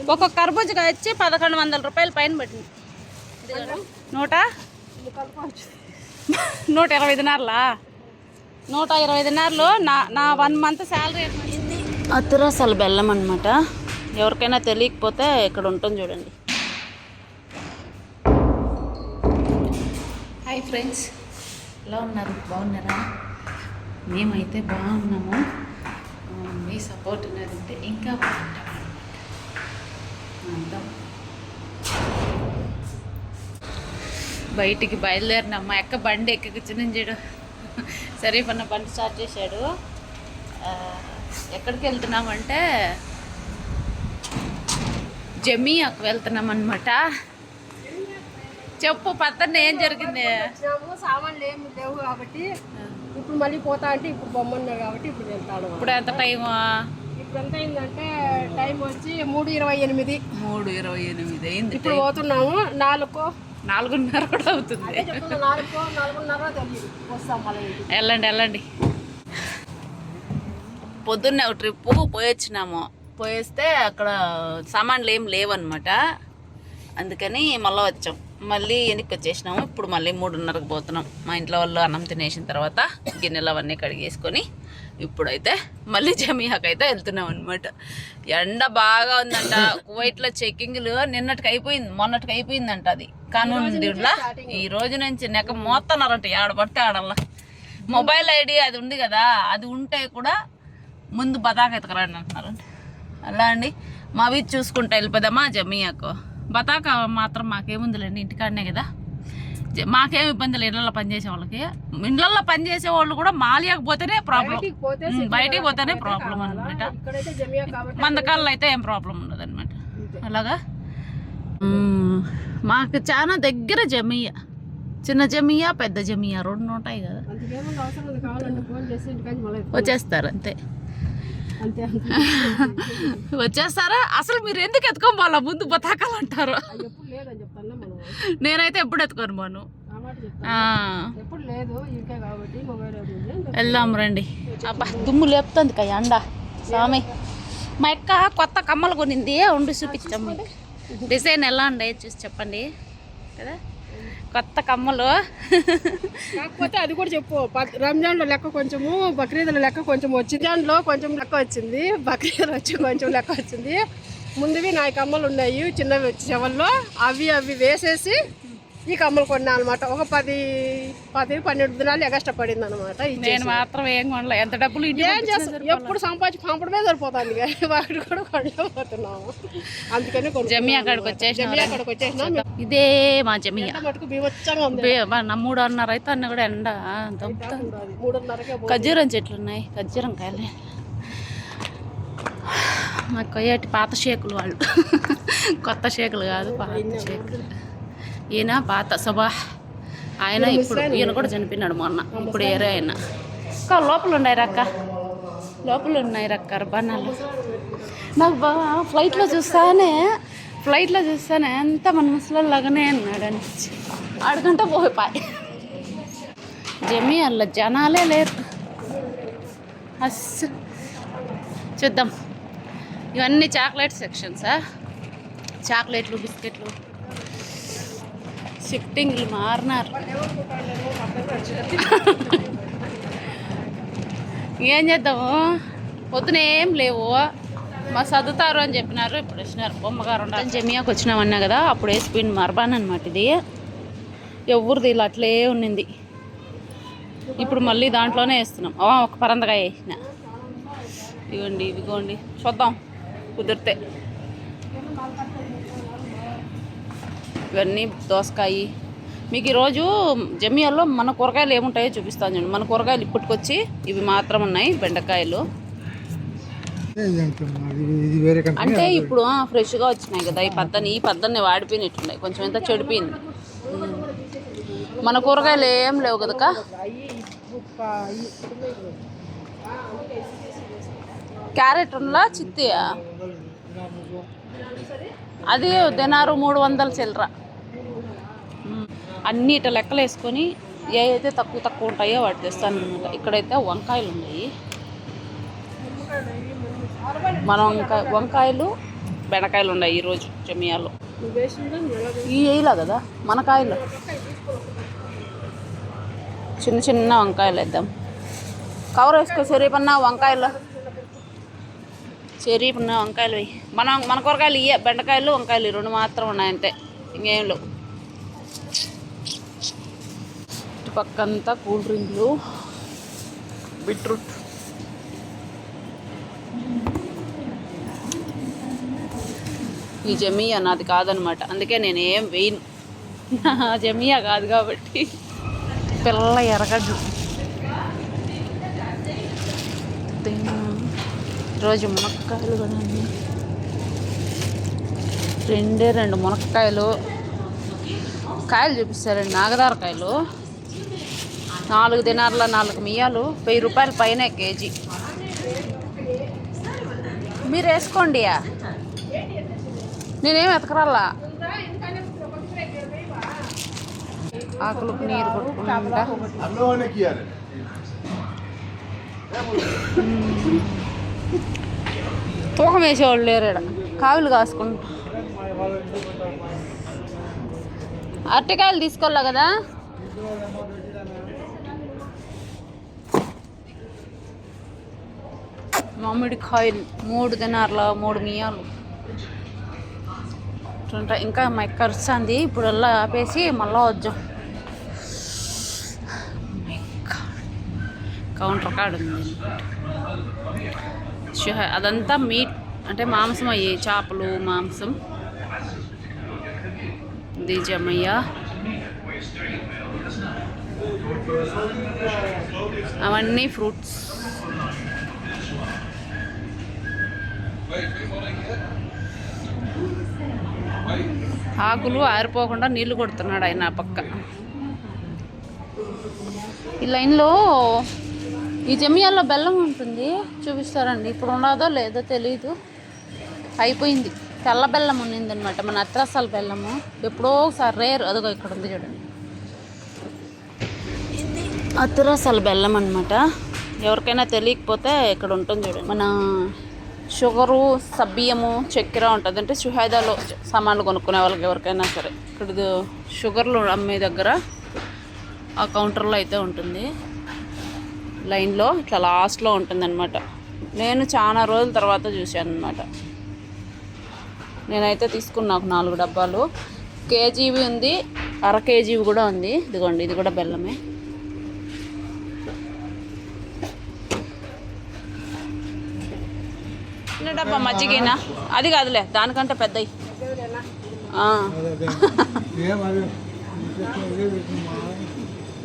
ఒక్కొక్క కర్బూజకాయ వచ్చి పదకొండు వందల రూపాయలు పైన పడింది నూట? నూట ఇరవై దినార్లా నూట ఇరవై దినార్లు నా నా వన్ మంత్ శాలరీ అతురసలు బెల్లం అనమాట ఎవరికైనా తెలియకపోతే ఇక్కడ ఉంటుంది చూడండి. Hi friends. ఎలా ఉన్నారు? బాగున్నారా? మేమైతే బాగున్నాము. మీ సపోర్ట్ ఉన్నదంటే ఇంకా బాగుంటాం. బయటికి బయలుదేరిన మా అక్క బండి ఎక్కి చూడు. సరే పన్న బండి స్టార్ట్ చేశాడు. ఎక్కడికి వెళ్తున్నామంటే జమియాకు వెళ్తున్నాం అనమాట చెప్పు పక్కన ఏం జరిగింది? సామాన్లు ఏమి లేవు కాబట్టి ఇప్పుడు మళ్ళీ పోతా అంటే ఇప్పుడు బొమ్మన్నారు కాబట్టి ఇప్పుడు వెళ్తాడు ఇప్పుడు ఎంత టైం ఇప్పుడు ఎంత అయిందంటే టైం వచ్చి మూడు ఇరవై ఎనిమిది. మూడు ఇరవై ఎనిమిది అయింది. ఇప్పుడు పోతున్నాము నాలుగు నాలుగున్నర కూడా అవుతుంది. వెళ్ళండి వెళ్ళండి. పొద్దున్నే ఒక ట్రిప్పు పోయొచ్చినాము. పోయేస్తే అక్కడ సామాన్లు ఏం లేవన్నమాట. అందుకని మళ్ళీ వచ్చాం. మళ్ళీ వెనక్కి వచ్చేసినాము ఇప్పుడు మళ్ళీ మూడున్నరకు పోతున్నాం. మా ఇంట్లో వాళ్ళు అన్నం తినేసిన తర్వాత గిన్నెలు అవన్నీ కడిగేసుకొని ఇప్పుడైతే మళ్ళీ జమియాకి అయితే వెళ్తున్నాం అనమాట ఎండ బాగా ఉందంట. కువైట్లో చెక్కింగ్లు నిన్నటికి అయిపోయింది. మొన్నటికి అయిపోయిందంట అది. కానూన్ ఈ రోజు నుంచి నెక్క మోస్తున్నారంట ఆడబడితే ఆడల్లా. మొబైల్ ఐడి అది ఉంది కదా అది ఉంటే కూడా ముందు బతాక ఎతకరండి అంటున్నారు అలా అండి. మావి చూసుకుంటా వెళ్ళిపోదామా? జమియాకు. బతాక మాత్రం మాకేముందిలేండి ఇంటికాడనే కదా. మాకేం ఇబ్బంది లేదు ఇళ్ళల్లో పనిచేసే వాళ్ళకి. ఇళ్ళల్లో పనిచేసే వాళ్ళు కూడా మాలియాకు పోతేనే ప్రాబ్లం బయటికి పోతేనే ప్రాబ్లం అనమాట మందకాల్లో అయితే ఏం ప్రాబ్లం ఉండదు అనమాట అలాగా. మాకు చాలా దగ్గర జమియ. చిన్న జమియ పెద్ద జమియ రెండు ఉంటాయి కదా. వచ్చేస్తారు అంతే. వచ్చేస్తారా? అసలు మీరు ఎందుకు ఎత్తుకొని వాళ్ళ ముందు బతాకాలు అంటారు అది ఎప్పుడు లేదని చెప్తాను మనం. నేనైతే ఎప్పుడు ఎత్తుకోను పోను వెళ్దాం రండి. అబ్బా దుమ్ము లేపుతుంది కదా ఎండ స్వామి మా అక్క కొత్త కమ్మలు కొనింది. ఉండి చూపించాం మీకు డిజైన్ ఎలా ఉండే చూసి చెప్పండి. కదా? కొత్త కమ్మలు. కాకపోతే అది కూడా చెప్పు. రంజాన్లో లెక్క కొంచెము బక్రీద్లో లెక్క కొంచెం వచ్చింది. దాంట్లో కొంచెం లెక్క వచ్చింది. బక్రీద్ వచ్చి కొంచెం లెక్క వచ్చింది. ముందువి నా కమ్మలు ఉన్నాయి చిన్నవి వచ్చి చెవల్లో. అవి అవి వేసేసి ఈ కమ్మలు కొన్నా అనమాట ఒక పది పది పన్నెండు దినాలు ఎగస్ట్రా పడింది అనమాట నేను మాత్రం ఏం కొనలే. ఎంత డబ్బులు ఏం చేస్తాం? ఎప్పుడు సంపాదించి పంపడమే సరిపోతుంది వాటి కూడా కొనలేకపోతున్నాము. అందుకని కొనుక్కున్నాం జమియా కాడికి వచ్చేసినాం జమియా అక్కడికి వచ్చేసినా ఇదే మా జమియా. ఎండ మటుకు బీభత్సంగా ఉంది. మూడున్నర అయితే అన్న కూడా ఎండ. మూడున్నరకే పో- ఖర్జూరం చెట్లు ఉన్నాయి. ఖర్జూరం కాయలే. మా కొయ్యటి పాత షేకులు వాళ్ళు. కొత్త షేకులు కాదు పాత షేకులు. ఈయన పాత సుభాష్ ఆయన ఇప్పుడు ఈయన కూడా చనిపోయినాడు మొన్న. ఇప్పుడు ఏరే ఆయన. అక్క లోపల ఉన్నాయి రక్క లోపల ఉన్నాయి రక్క బనాలు నాకు బాగా ఫ్లైట్లో చూస్తానే ఫ్లైట్లో చూస్తానే ఎంత మన ముసలిలాగానే అన్నాడు అనిపించి ఆడుకుంటా పోయిపోయి. జమి అల్ల జనాలే లేరు. అస్సలు. చూద్దాం. ఇవన్నీ చాక్లెట్ సెక్షన్సా? చాక్లెట్లు బిస్కెట్లు. షిఫ్టింగ్లు మారినారు. ఏం చేద్దాము? పొద్దున ఏం లేవు. మా చదువుతారు అని చెప్పినారు. ఇప్పుడు వచ్చినారు బొమ్మగారు ఉండాలి జమియాకి వచ్చినామన్నా కదా అప్పుడు వేసిపోయింది మర్బాన్ అనమాట ఇది. ఎవరిది ఇలా అట్లే ఉన్నింది. ఇప్పుడు మళ్ళీ దాంట్లోనే వేస్తున్నాం. ఒక పరందకాయ వేసిన. ఇవ్వండి ఇవిగోండి చూద్దాం. కుదిరితే. ఇవన్నీ దోసకాయ. మీకు ఈరోజు జమియాల్లో మన కూరగాయలు ఏముంటాయో చూపిస్తాను చూడండి. మన కూరగాయలు ఇప్పటికొచ్చి ఇవి మాత్రం ఉన్నాయి బెండకాయలు. అంటే ఇప్పుడు ఫ్రెష్గా వచ్చినాయి కదా ఈ పద్దని ఈ పద్దన్ని వాడిపోయినట్టున్నాయి. కొంచెం ఎంత చెడిపోయింది. మన కూరగాయలు ఏం లేవు ఈ- క్యారెట్ ఉందా? చిత్తి అది దినారు మూడు వందల చిల్లర. ఉమ్. అన్ని లెక్కలు వేసుకొని ఏ అయితే తక్కువ తక్కువ ఉంటాయో వాటి తెస్తాను అనమాట ఇక్కడైతే వంకాయలు ఉన్నాయి. మన వంకాయ వంకాయలు బెండకాయలు ఉన్నాయి ఈరోజు జమియాలో. ఈ వేయలా కదా? మన కాయలు. చిన్న చిన్న వంకాయలు వేద్దాం. కవర్ వేసుకో సరేపన్నా వంకాయలు. చెరీపన్న వంకాయలు వేయి. మన మన కూరగాయలు ఇయ్యే బెండకాయలు వంకాయలు రెండు మాత్రం ఉన్నాయి అంతే. ఇంకేం లేవు పక్కంతా కూల్ డ్రింక్లు. బీట్రూట్. ఈ జమియా నాది కాదనమాట. అందుకే నేను ఏం వేయను. నా జమియా కాదు కాబట్టి. పిల్ల ఎరగడ్డు ఈరోజు మునక్కాయలు కూడా. రెండే రెండు మునక్కాయలు. కాయలు చూపిస్తారండి నాగదారకాయలు. నాలుగు దినార్ల నాలుగు మియాలు వెయ్యి రూపాయల పైన కేజీ. మీరు వేసుకోండి నేనేం ఎతకరాలా ఆకులు నీరు కొట్టుకుంటా. తూకం వేసేవాళ్ళు లేరు ఇక్కడ కావులు కాసుకుంటా. అరటికాయలు తీసుకోవాలా కదా? మామిడికాయలు మూడు దినార్ల మూడు మియాలు ఉంటాయి ఇంకా మా ఎక్క వస్తుంది ఇప్పుడు అలా ఆపేసి మళ్ళా వద్దాం. కౌంటర్ కార్డు ఉంది. షుహ- అదంతా మీట్ అంటే మాంసం అయ్యి చేపలు మాంసం. ఇది జమయ్య. అవన్నీ ఫ్రూట్స్. ఆకులు ఆరిపోకుండా నీళ్ళు కొడుతున్నాడు ఆయన పక్క. ఈ లైన్లో ఈ జమియాల్లో బెల్లం ఉంటుంది. చూపిస్తారండి. ఇప్పుడు ఉన్నదో లేదో తెలియదు అయిపోయింది. తెల్ల బెల్లం ఉన్నింది అనమాట మన అత్రసాల బెల్లము. ఎప్పుడో ఒకసారి రేరు అదిగో ఇక్కడ ఉంది చూడండి. ఇది అత్రసాల బెల్లం అనమాట ఎవరికైనా తెలియకపోతే ఇక్కడ ఉంటుంది చూడండి. మన షుగరు సబ్బియము చక్కెర ఉంటుంది. అంటే షుహైదాలో సామాన్లు కొనుక్కునే వాళ్ళకి ఎవరికైనా సరే. ఇక్కడ షుగర్లు అమ్మే దగ్గర ఆ కౌంటర్లో అయితే ఉంటుంది. లైన్లో ఇట్లా లాస్ట్లో ఉంటుందన్నమాట. నేను చాలా రోజుల తర్వాత చూశాను అనమాట నేనైతే తీసుకున్నా ఒక నాలుగు డబ్బాలు. కేజీవి ఉంది అర కేజీవి కూడా ఉంది. ఇదిగోండి ఇది కూడా బెల్లమే. చిన్న డబ్బా మజ్జిగేనా? అది కాదులే దానికంటే పెద్దవి ఆ.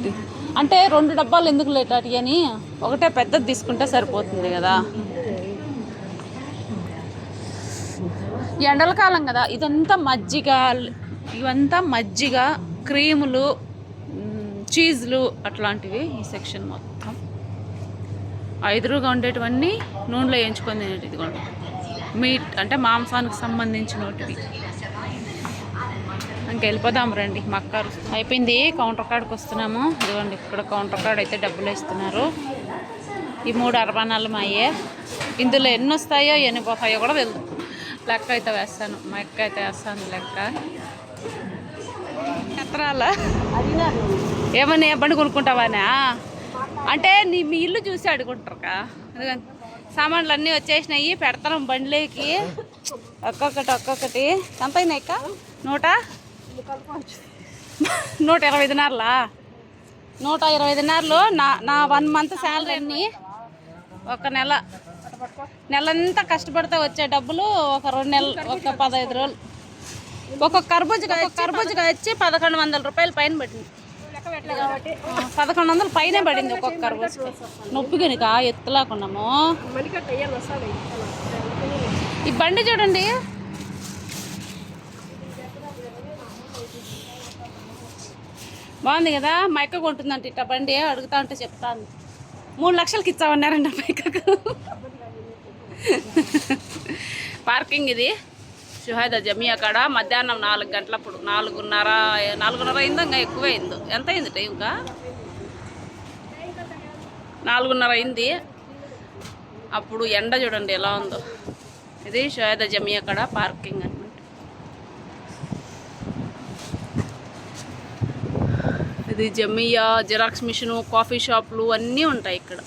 అంటే రెండు డబ్బాలు ఎందుకు లేట్ అని ఒకటే పెద్దది తీసుకుంటే సరిపోతుంది కదా. ఎండల కాలం కదా ఇదంతా మజ్జిగ ఇవంతా మజ్జిగ క్రీములు చీజ్లు అట్లాంటివి ఈ సెక్షన్ మొత్తం. ఐదురుగా ఉండేటివన్నీ నూనెలో వేయించుకొని తినేటిది కూడా మీట్ అంటే మాంసానికి సంబంధించినటివి. ఇంక వెళ్ళిపోదాం రండి మక్కారు అయిపోయింది కౌంటర్ కార్డ్కి వస్తున్నాము. ఇదిగోండి ఇక్కడ కౌంటర్ కార్డ్ అయితే డబ్బులు ఇస్తున్నారు ఈ మూడు అరబానాలు మా ఇందులో ఎన్ని వస్తాయో ఎన్ని పోతాయో కూడా తెలుదు లెక్క అయితే వేస్తాను. మా అక్క అయితే వేస్తాను లెక్క. ఎత్తరాలా ఏమన్నా ఏ బండి కొనుక్కుంటావానా? అంటే నీ మీ ఇల్లు చూసి అడుగుంటారుకా ఇదిగోండి. సామాన్లు అన్నీ వచ్చేసినాయి పెడతాను బండిలోకి. ఒక్కొక్కటి ఒక్కొక్కటి. ఎంత అయినాయి నూట? నూట ఇరవై దినార్లా నూట ఇరవై దినార్లు నా నా వన్ మంత్ శాలరీ అన్ని ఒక నెల నెలంతా కష్టపడితే వచ్చే డబ్బులు ఒక రెండు నెలలు ఒక పదహైదు రోజులు. ఒక్కొక్క కర్బూజకాయ కర్బూజకాయ వచ్చి పదకొండు వందల రూపాయలు పైన పడింది. పదకొండు వందలు పైనే పడింది ఒక్కొక్క కర్బూజ నొప్పి కనుక ఎత్తులాకున్నాము. ఈ బండి చూడండి. బాగుంది కదా? మా కొంటుందంట ఇట్ట బండి అడుగుతా ఉంటే చెప్తాను మూడు లక్షలకి ఇచ్చామన్నారంట మా పార్కింగ్ ఇది. షుహైద జమియా కాడ మధ్యాహ్నం నాలుగు గంటలప్పుడు నాలుగున్నర నాలుగున్నర అయిందో? ఇంకా ఎక్కువ అయిందో ఎంత అయింది టైం ఇంకా? నాలుగున్నర అయింది. అప్పుడు ఎండ చూడండి ఎలా ఉందో. ఇది షుహైద జమియా కాడ పార్కింగ్ అనమాట అది జమియా జిరాక్స్ మిషను కాఫీ షాపులు అన్నీ ఉంటాయి ఇక్కడ.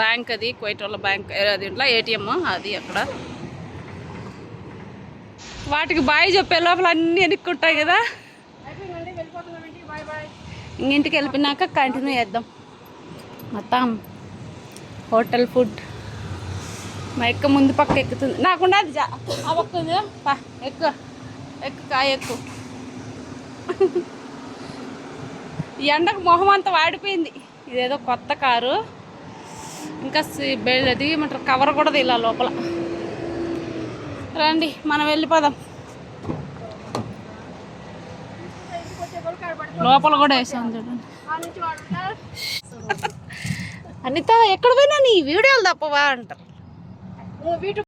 బ్యాంక్ అది కువైట్ వాళ్ళ బ్యాంక్ అది ఇట్లా ఏటీఎం అది అక్కడ. వాటికి బాయ్ చెప్పే లోపల అన్నీ ఎనుక్కుంటాయి కదా. అయిపోయిందండి ఇంటికి వెళ్ళిపోయినాక కంటిన్యూ చేద్దాం. మొత్తం హోటల్ ఫుడ్. మా ఎక్క ముందు పక్క ఎక్కుతుంది. నాకుండా అది ఆ పక్క ఎక్కు ఎక్కు కాయ ఎక్కు ఎండకు మొహం అంతా వాడిపోయింది. ఇదేదో కొత్త కారు. ఇంకా బెల్ అది ఏమంటారు? కవర్ కూడా ఇలా లోపల. రండి మనం వెళ్ళిపోదాం. లోపల కూడా వేసాం చూడండి. అనిత ఎక్కడ పోయినా నీ వీడియోలు తప్పవా అంటారు.